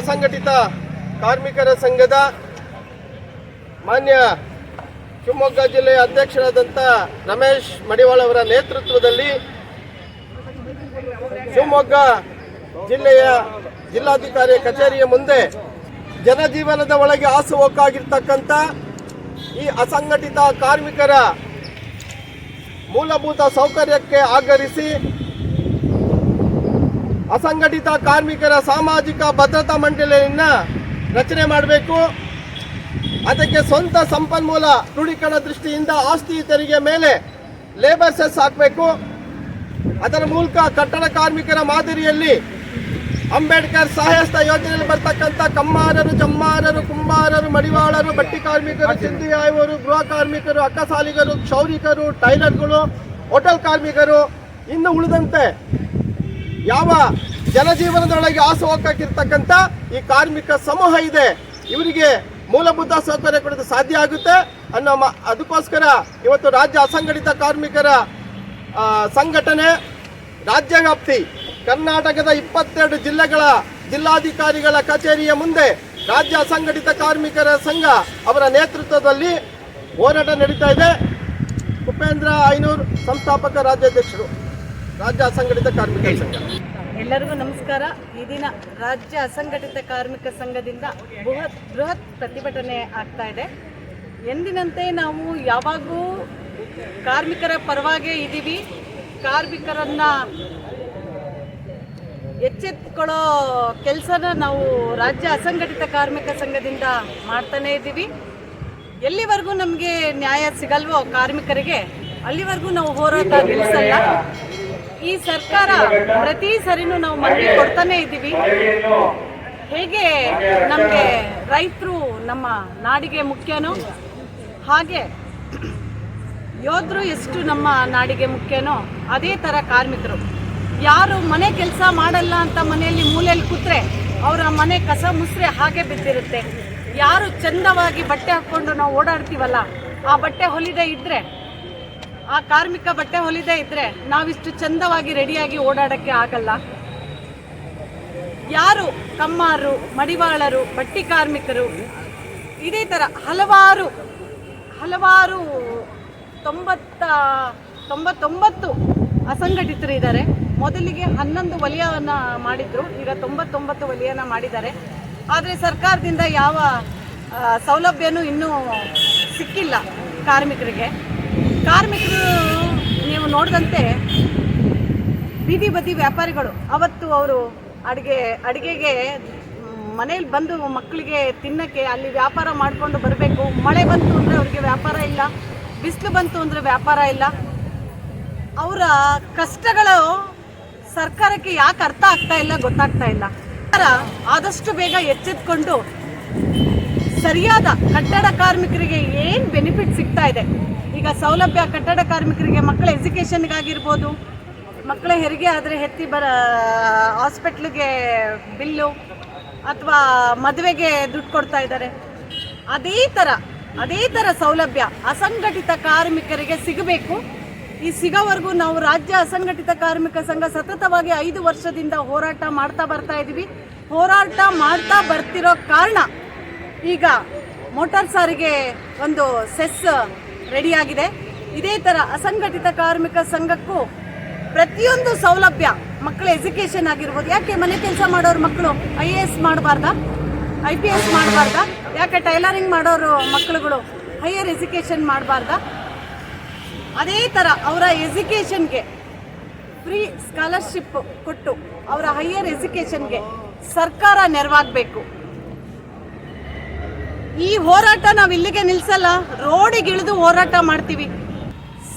ಅಸಂಘಟಿತ ಕಾರ್ಮಿಕರ ಸಂಘದ ಮಾನ್ಯ ಶಿವಮೊಗ್ಗ ಜಿಲ್ಲೆಯ ಅಧ್ಯಕ್ಷರಾದಂಥ ರಮೇಶ್ ಮಡಿವಾಳ ಅವರ ನೇತೃತ್ವದಲ್ಲಿ ಶಿವಮೊಗ್ಗ ಜಿಲ್ಲೆಯ ಜಿಲ್ಲಾಧಿಕಾರಿ ಕಚೇರಿಯ ಮುಂದೆ ಜನಜೀವನದ ಒಳಗೆ ಹಾಸುಹೊಕ್ಕಾಗಿರ್ತಕ್ಕಂಥ ಈ ಅಸಂಘಟಿತ ಕಾರ್ಮಿಕರ ಮೂಲಭೂತ ಸೌಕರ್ಯಕ್ಕೆ ಆಗರಿಸಿ ಅಸಂಘಟಿತ ಕಾರ್ಮಿಕರ ಸಾಮಾಜಿಕ ಭದ್ರತಾ ಮಂಡಳಿಯನ್ನು ರಚನೆ ಮಾಡಬೇಕು. ಅದಕ್ಕೆ ಸ್ವಂತ ಸಂಪನ್ಮೂಲ ಕ್ರೋಢೀಕರಣ ದೃಷ್ಟಿಯಿಂದ ಆಸ್ತಿ ತೆರಿಗೆ ಮೇಲೆ ಲೇಬರ್ ಸೆಸ್ ಹಾಕಬೇಕು. ಅದರ ಮೂಲಕ ಕಟ್ಟಡ ಕಾರ್ಮಿಕರ ಮಾದರಿಯಲ್ಲಿ ಅಂಬೇಡ್ಕರ್ ಸಹಾಯಸ್ಥ ಯೋಜನೆಯಲ್ಲಿ ಬರ್ತಕ್ಕಂಥ ಕಮ್ಮಾರರು ಜಮ್ಮಾರರು ಕುಂಬಾರರು ಮಡಿವಾಳರು ಬಟ್ಟಿ ಕಾರ್ಮಿಕರು ಸಿಂಧಿಯಾಯವರು ಗೃಹ ಕಾರ್ಮಿಕರು ಅಕ್ಕಸಾಲಿಗರು ಕ್ಷೌರಿಕರು ಟೈಲರ್ಗಳು ಹೋಟೆಲ್ ಕಾರ್ಮಿಕರು ಇನ್ನು ಉಳಿದಂತೆ ಯಾವ ಜನಜೀವನದೊಳಗೆ ಹಾಸುಹೊಕ್ಕಾಗಿರ್ತಕ್ಕಂಥ ಈ ಕಾರ್ಮಿಕ ಸಮೂಹ ಇದೆ, ಇವರಿಗೆ ಮೂಲಭೂತ ಸೌಕರ್ಯ ಕೊಡೋದು ಸಾಧ್ಯ ಆಗುತ್ತೆ. ಅನ್ನೋ ಮ- ಅದಕ್ಕೋಸ್ಕರ ಇವತ್ತು ರಾಜ್ಯ ಅಸಂಘಟಿತ ಕಾರ್ಮಿಕರ ಸಂಘಟನೆ ರಾಜ್ಯ ವ್ಯಾಪ್ತಿ ಕರ್ನಾಟಕದ ಇಪ್ಪತ್ತೆರಡು ಜಿಲ್ಲೆಗಳ ಜಿಲ್ಲಾಧಿಕಾರಿಗಳ ಕಚೇರಿಯ ಮುಂದೆ ರಾಜ್ಯ ಅಸಂಘಟಿತ ಕಾರ್ಮಿಕರ ಸಂಘ ಅವರ ನೇತೃತ್ವದಲ್ಲಿ ಹೋರಾಟ ನಡೀತಾ ಇದೆ. ಉಪೇಂದ್ರ ಐನೂರು ಸಂಸ್ಥಾಪಕ ರಾಜ್ಯಾಧ್ಯಕ್ಷರು. ರಾಜ್ಯ ಅಸಂಘಟಿತ ಕಾರ್ಮಿಕ ಸಂಘ. ಎಲ್ಲರಿಗೂ ನಮಸ್ಕಾರ. ಈ ದಿನ ರಾಜ್ಯ ಅಸಂಘಟಿತ ಕಾರ್ಮಿಕ ಸಂಘದಿಂದ ಬೃಹತ್ ಬೃಹತ್ ಪ್ರತಿಭಟನೆ ಆಗ್ತಾ ಇದೆ. ಎಂದಿನಂತೆ ನಾವು ಯಾವಾಗೂ ಕಾರ್ಮಿಕರ ಪರವಾಗೇ ಇದ್ದೀವಿ. ಕಾರ್ಮಿಕರನ್ನ ಎಚ್ಚೆತ್ಕೊಳ್ಳೋ ಕೆಲಸನ ನಾವು ರಾಜ್ಯ ಅಸಂಘಟಿತ ಕಾರ್ಮಿಕ ಸಂಘದಿಂದ ಮಾಡ್ತಾನೇ ಇದ್ದೀವಿ. ಎಲ್ಲಿವರೆಗೂ ನಮಗೆ ನ್ಯಾಯ ಸಿಗಲ್ವೋ ಕಾರ್ಮಿಕರಿಗೆ, ಅಲ್ಲಿವರೆಗೂ ನಾವು ಹೋರಾಟ ನಿಲ್ಲಿಸಲ್ಲ. ಈ ಸರ್ಕಾರ ಪ್ರತಿ ಸರಿನೂ ನಾವು ಮನವಿ ಕೊಡ್ತಾನೆ ಇದ್ದೀವಿ. ಹೇಗೆ ನಮಗೆ ರೈತರು ನಮ್ಮ ನಾಡಿಗೆ ಮುಖ್ಯನೋ, ಹಾಗೆ ಯೋಧರು ಎಷ್ಟು ನಮ್ಮ ನಾಡಿಗೆ ಮುಖ್ಯನೋ, ಅದೇ ಥರ ಕಾರ್ಮಿಕರು. ಯಾರು ಮನೆ ಕೆಲಸ ಮಾಡಲ್ಲ ಅಂತ ಮನೆಯಲ್ಲಿ ಮೂಲೆಯಲ್ಲಿ ಕೂತ್ರೆ ಅವರ ಮನೆ ಕಸ ಮುಸ್ರೆ ಹಾಗೆ ಬಿದ್ದಿರುತ್ತೆ. ಯಾರು ಚಂದವಾಗಿ ಬಟ್ಟೆ ಹಾಕ್ಕೊಂಡು ನಾವು ಓಡಾಡ್ತೀವಲ್ಲ, ಆ ಬಟ್ಟೆ ಹೊಲಿದೆ ಇದ್ದರೆ ಆ ಕಾರ್ಮಿಕ ಬಟ್ಟೆ ಹೊಲಿದೇ ಇದ್ದರೆ ನಾವಿಷ್ಟು ಚಂದವಾಗಿ ರೆಡಿಯಾಗಿ ಓಡಾಡಕ್ಕೆ ಆಗಲ್ಲ. ಯಾರು ಕಮ್ಮಾರು, ಮಡಿವಾಳರು, ಬಟ್ಟಿ ಕಾರ್ಮಿಕರು, ಇದೇ ಥರ ಹಲವಾರು ಹಲವಾರು ತೊಂಬತ್ತ, ತೊಂಬತ್ತೊಂಬತ್ತು ಅಸಂಘಟಿತರು ಇದ್ದಾರೆ. ಮೊದಲಿಗೆ ಹನ್ನೊಂದು ವಲಯವನ್ನು ಮಾಡಿದ್ರು, ಈಗ ತೊಂಬತ್ತೊಂಬತ್ತು ವಲಯನ ಮಾಡಿದ್ದಾರೆ. ಆದರೆ ಸರ್ಕಾರದಿಂದ ಯಾವ ಸೌಲಭ್ಯನೂ ಇನ್ನೂ ಸಿಕ್ಕಿಲ್ಲ ಕಾರ್ಮಿಕರಿಗೆ. ಕಾರ್ಮಿಕರು ನೀವು ನೋಡಿದಂತೆ ಬೀದಿ ಬದಿ ವ್ಯಾಪಾರಿಗಳು. ಅವತ್ತು ಅವರು ಅಡುಗೆ, ಅಡುಗೆಗೆ ಮನೇಲಿ ಬಂದು ಮಕ್ಕಳಿಗೆ ತಿನ್ನಕ್ಕೆ ಅಲ್ಲಿ ವ್ಯಾಪಾರ ಮಾಡಿಕೊಂಡು ಬರಬೇಕು. ಮಳೆ ಬಂತು ಅಂದರೆ ಅವರಿಗೆ ವ್ಯಾಪಾರ ಇಲ್ಲ. ಬಿಸಿಲು ಬಂತು ಅಂದರೆ ವ್ಯಾಪಾರ ಇಲ್ಲ. ಅವರ ಕಷ್ಟಗಳು ಸರ್ಕಾರಕ್ಕೆ ಯಾಕೆ ಅರ್ಥ ಆಗ್ತಾ ಇಲ್ಲ, ಗೊತ್ತಾಗ್ತಾ ಇಲ್ಲ. ಸರ್ಕಾರ ಆದಷ್ಟು ಬೇಗ ಎಚ್ಚೆತ್ಕೊಂಡು ಸರಿಯಾದ ಕಟ್ಟಡ ಕಾರ್ಮಿಕರಿಗೆ ಏನು ಬೆನಿಫಿಟ್ ಸಿಗ್ತಾ ಇದೆ? ಈಗ ಸೌಲಭ್ಯ ಕಟ್ಟಡ ಕಾರ್ಮಿಕರಿಗೆ ಮಕ್ಕಳ ಎಜುಕೇಷನ್ಗಾಗಿರ್ಬೋದು ಮಕ್ಕಳ ಹೆರಿಗೆ ಆದರೆ ಹೆತ್ತಿ ಬರ ಹಾಸ್ಪಿಟ್ಲಿಗೆ ಬಿಲ್ಲು ಅಥವಾ ಮದುವೆಗೆ ದುಡ್ಡು ಕೊಡ್ತಾ ಇದ್ದಾರೆ. ಅದೇ ಥರ ಅದೇ ಥರ ಸೌಲಭ್ಯ ಅಸಂಘಟಿತ ಕಾರ್ಮಿಕರಿಗೆ ಸಿಗಬೇಕು. ಈ ಸಿಗೋವರೆಗೂ ನಾವು ರಾಜ್ಯ ಅಸಂಘಟಿತ ಕಾರ್ಮಿಕ ಸಂಘ ಸತತವಾಗಿ ಐದು ವರ್ಷದಿಂದ ಹೋರಾಟ ಮಾಡ್ತಾ ಬರ್ತಾ ಇದ್ದೀವಿ ಹೋರಾಟ ಮಾಡ್ತಾ ಬರ್ತಿರೋ ಕಾರಣ ಈಗ ಮೋಟಾರ್ ಸಾರಿಗೆ ಒಂದು ಸೆಸ್ ರೆಡಿಯಾಗಿದೆ. ಇದೇ ಥರ ಅಸಂಘಟಿತ ಕಾರ್ಮಿಕ ಸಂಘಕ್ಕೂ ಪ್ರತಿಯೊಂದು ಸೌಲಭ್ಯ ಮಕ್ಕಳ ಎಜುಕೇಷನ್ ಆಗಿರ್ಬೋದು. ಯಾಕೆ ಮನೆ ಕೆಲಸ ಮಾಡೋರು ಮಕ್ಕಳು ಐ ಎ ಎಸ್ ಮಾಡಬಾರ್ದ? ಐ ಪಿ ಎಸ್ ಮಾಡಬಾರ್ದ? ಯಾಕೆ ಟೈಲರಿಂಗ್ ಮಾಡೋರು ಮಕ್ಕಳುಗಳು ಹೈಯರ್ ಎಜುಕೇಷನ್ ಮಾಡಬಾರ್ದ? ಅದೇ ಥರ ಅವರ ಎಜುಕೇಷನ್ಗೆ ಫ್ರೀ ಸ್ಕಾಲರ್ಶಿಪ್ ಕೊಟ್ಟು ಅವರ ಹೈಯರ್ ಎಜುಕೇಷನ್ಗೆ ಸರ್ಕಾರ ನೆರವಾಗಬೇಕು. ಈ ಹೋರಾಟ ನಾವು ಇಲ್ಲಿಗೆ ನಿಲ್ಸಲ್ಲ ರೋಡಿಗಿಳಿದು ಹೋರಾಟ ಮಾಡ್ತೀವಿ.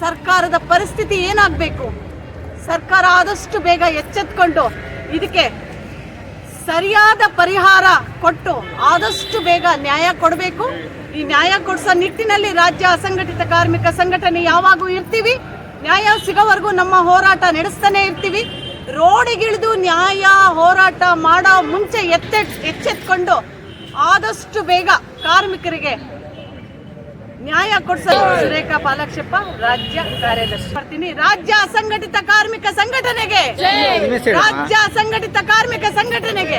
ಸರ್ಕಾರದ ಪರಿಸ್ಥಿತಿ ಏನಾಗಬೇಕು? ಸರ್ಕಾರ ಆದಷ್ಟು ಬೇಗ ಎಚ್ಚೆತ್ಕೊಂಡು ಇದಕ್ಕೆ ಸರಿಯಾದ ಪರಿಹಾರ ಕೊಟ್ಟು ಆದಷ್ಟು ಬೇಗ ನ್ಯಾಯ ಕೊಡಬೇಕು. ಈ ನ್ಯಾಯ ಕೊಡಿಸೋ ನಿಟ್ಟಿನಲ್ಲಿ ರಾಜ್ಯ ಅಸಂಘಟಿತ ಕಾರ್ಮಿಕ ಸಂಘಟನೆ ಯಾವಾಗೂ ಇರ್ತೀವಿ. ನ್ಯಾಯ ಸಿಗೋವರೆಗೂ ನಮ್ಮ ಹೋರಾಟ ನಡೆಸ್ತಾನೆ ಇರ್ತೀವಿ. ರೋಡಿಗಿಳಿದು ನ್ಯಾಯ ಹೋರಾಟ ಮಾಡೋ ಮುಂಚೆ ಎತ್ತೆ ಎಚ್ಚೆತ್ಕೊಂಡು ಆದಷ್ಟು ಬೇಗ ಕಾರ್ಮಿಕರಿಗೆ ನ್ಯಾಯ ಕೊಡಿಸಲು ಸುರೇಖಾ ಪಾಲಾಕ್ಷಪ್ಪ ರಾಜ್ಯ ಕಾರ್ಯದರ್ಶಿ. ಬರ್ತೀನಿ. ರಾಜ್ಯ ಅಸಂಘಟಿತ ಕಾರ್ಮಿಕ ಸಂಘಟನೆಗೆ. ರಾಜ್ಯ ಅಸಂಘಟಿತ ಕಾರ್ಮಿಕ ಸಂಘಟನೆಗೆ.